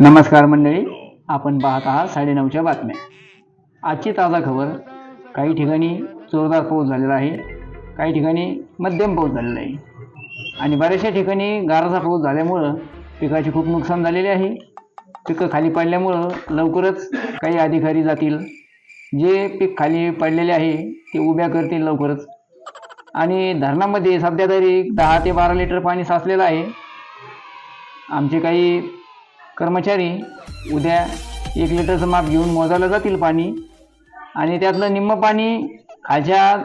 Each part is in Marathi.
नमस्कार मंडळी आपण पाहत आहात साडेनऊच्या बातम्या. आजची ताजा खबर काही ठिकाणी जोरदार पाऊस झालेला आहे काही ठिकाणी मध्यम पाऊस झालेला आहे. आणि बऱ्याचशा ठिकाणी गाराचा पाऊस झाल्यामुळं पिकाचे खूप नुकसान झालेले आहे. पिकं खाली पडल्यामुळं लवकरच काही अधिकारी जातील. जे पीक खाली पडलेले आहे ते उभ्या करतील लवकरच. आणि धरणामध्ये सध्या तरी दहा ते बारा लिटर पाणी साचलेलं आहे. आमचे काही कर्मचारी उद्या एक लिटरचं माप घेऊन मोजायला जातील पाणी आणि त्यातलं निम्मं पाणी खालच्या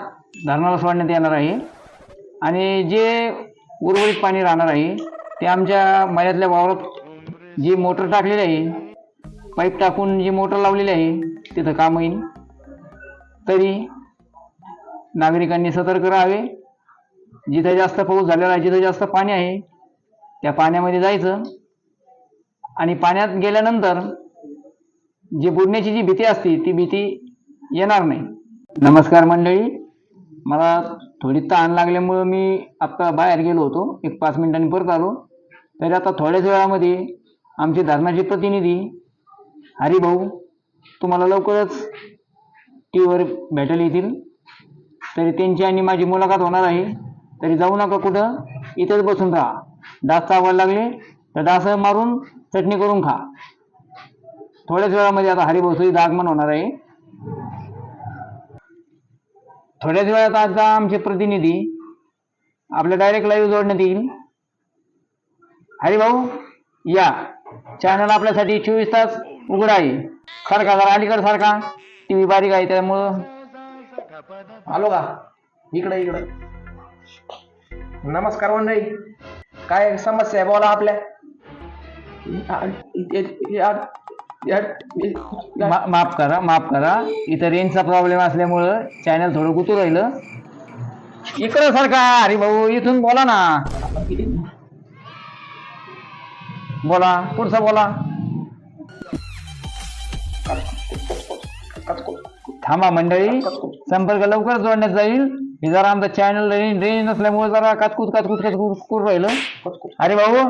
धरणाला सोडण्यात येणार आहे. आणि जे उर्वरित पाणी राहणार आहे ते आमच्या मळ्यातल्या वावरात जी मोटर टाकलेली आहे पाईप टाकून जी मोटर लावलेली आहे तिथं काम येईल तरी नागरिकांनी सतर्क राहावे. जिथं जास्त पाऊस झालेला आहे जिथं जास्त पाणी आहे त्या पाण्यामध्ये जायचं. आणि पाण्यात गेल्यानंतर जी बुडण्याची जी भीती असते ती भीती येणार नाही. नमस्कार मंडळी. मला थोडी ताण लागल्यामुळं मी आत्ता बाहेर गेलो होतो. एक पाच मिनिटांनी परत आलो. तरी आता थोड्याच वेळामध्ये आमचे धरणाचे प्रतिनिधी हरिभाऊ तुम्हाला लवकरच टी व्हीवर भेटायला येतील. तरी त्यांची आणि माझी मुलाखत होणार आहे. तरी जाऊ नका कुठं. इथंच बसून राहा. डास चावायला लागले. तर डास मारून चटणी करून खा. थोड्याच वेळामध्ये आता हरिभाऊचं आगमन होणार आहे. थोड्याच वेळात आता आमचे प्रतिनिधी आपल्या डायरेक्ट लाईव्ह जोडण्यात येईल? हरिभाऊ या. चॅनल आपल्यासाठी चोवीस तास उघडा आहे. सारखा जरा अलीकडे सारखा. टी व्ही बारीक आहे त्यामुळं. आलो का? इकडे इकडे. नमस्कार मंडळी. काय समस्या आहे? बोला आपल्या. मा- माफ करा माफ करा. इथं रेंजचा प्रॉब्लेम असल्यामुळं चॅनल थोडं गुतू राहिलं. इकडं सारखा अरे भाऊ इथून बोला ना. बोला पुढचा बोला. थांबा मंडळी संपर्क लवकर जोडण्यात जाईल. हे जरा आमचं चॅनल रेंज रेंज नसल्यामुळे जरा कातकूत कातकूत कातकूत करून राहिलं. अरे. भाऊ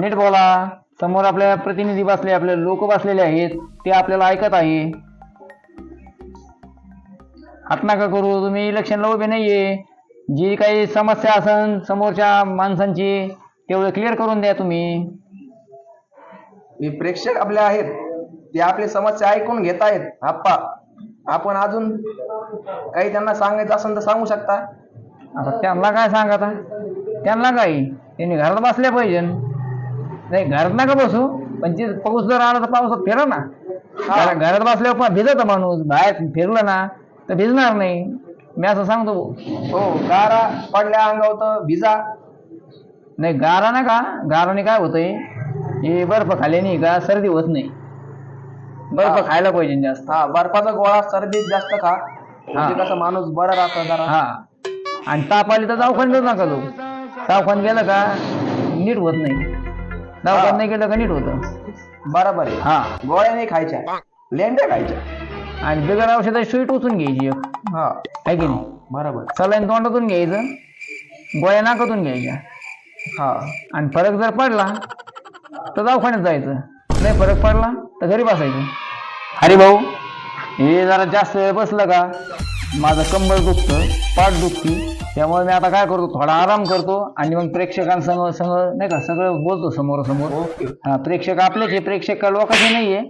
नीट बोला. समोर आपल्या प्रतिनिधी बसले आपले लोक बसलेले आहेत ते आपल्याला ऐकत आहे. हात नका करू? तुम्ही इलेक्शनला उभे नाहीये. जी काही समस्या असन समोरच्या माणसांची तेवढं क्लिअर करून द्या तुम्ही. हे प्रेक्षक आपले आहेत. ते आपली समस्या ऐकून घेत आहेत. आप्पा आपण अजून काही त्यांना सांगायचं असेल तर सांगू शकता. आता त्यांना काय सांगा आता त्यांना काय? त्यांनी घरात बसल्या पाहिजे. नाही घरात नका बसू. पण ते पाऊस जर आला तर पावसात फिरा ना. घरा- घरात बसल्यावर पण भिजत माणूस. बाहेर फिरलं ना तर भिजणार नाही. मी असं सांगतो हो गारा पडल्या अंगावर तर भिजा. नाही गारा ना का? गाराने काय होतंय? हे बर्फ खाल्ल्याने का? सर्दी होत नाही. बर्फ. खायला पाहिजे जास्त. हा बर्फाचा गोळा सर्दीत जास्त खा. म्हणजे कसं माणूस बरा राहतो जरा. हा. आणि ताप आली तर दवाखान्यात नका जाऊ दवाखान्यात गेलं का? नीट होत नाही. दवाखान्यात नाही गेलं का नीट होतं. बरोबर आहे. हा. गोळ्या नाही खायच्या. लेंड्या खायच्या. आणि बिगर औषधाची सुई टोचून घ्यायची एक. हा. आहे की नाही? बरोबर. सलाईन तोंडातून घ्यायचं. गोळ्या नाकातून घ्यायच्या. हा. आणि फरक जर पडला तर दवाखान्यात जायचं. नाही फरक पडला तर घरी बसायचं. अरे भाऊ हे जरा जास्त वेळ बसलं का? माझं कंबर दुखतं पाठ दुखती त्यामुळे मी आता काय करतो थोडा आराम करतो आणि मग प्रेक्षकांसंग संग नाही का सगळं बोलतो समोर समोर ओके. हा प्रेक्षक आपलेच आहे प्रेक्षक का लोकांचे नाहीये.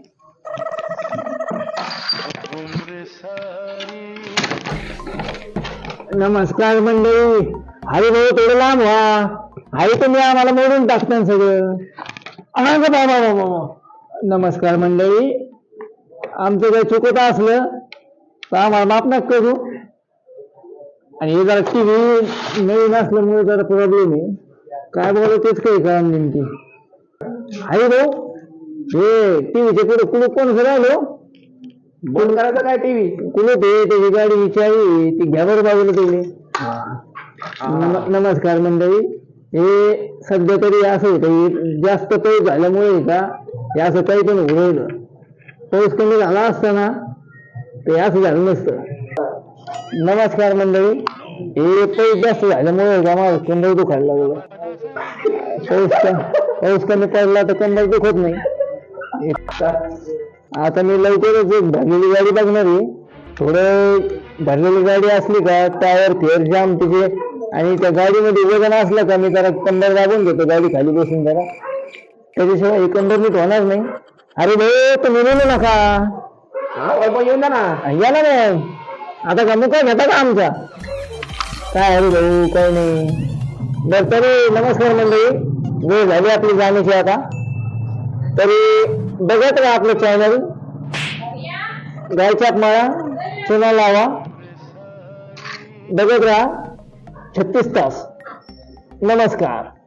नमस्कार मंडळी. हरी भाऊ थोडं लांब व्हा. हरी तुम्ही आम्हाला मोडून टाकता सगळं. अगं बाबा बाबा बाबा. नमस्कार मंडळी. आमचं काही चुकत असलं तर आम्हाला माफ नका करू. आणि हे जरा टी व्ही नवीन असल्यामुळे जरा प्रॉब्लेम आहे. काय बोलायचं तेच काही कळलं नेमकी. हरी भाऊ हे टीव्हीचे पुढे कुलूप कोण राहिलो बंद करायचं काय टीव्ही? कुलूप आहे त्याची गाडी चावी ती घ्या बरं बाजूला नम- नमस्कार मंडळी. हे सध्या तरी असं होतं हे जास्त पाऊस झाल्यामुळे आहे का हे असं काही पण उडवलं पाऊस कमी झाला असता ना ते असं झालं नसतं. नमस्कार मंडळी. हे पाऊस जास्त झाल्यामुळे आहे का माझं कंबर दुखायला लागलं? पाऊस पाऊस कमी पडला तर कंबर दुखत नाही. आता मी लवकरच एक भरलेली गाडी बघणार आहे. थोडं भरलेली गाडी असली का टायर फेअर जाम तिथे. आणि त्या गाडीमध्ये वजन असलं का मी जरा कंबर दाबून घेतो. गाडी खाली बसून जरा. त्याच्याशिवाय एकंदर नीट होणार नाही. अरे भाऊ तुम्ही नेलो नका. येऊन ना. या ना मग. आता का काय घेता का आमचा काय अरे भाऊ काय नाही. बर तरी नमस्कार मंडळी. वेळ झाली आपली जाण्याची आता. तरी बघत राहा आपलं चॅनल गायच्यात माळा चुना लावा. बघत राहा. छत्तीस तास. नमस्कार.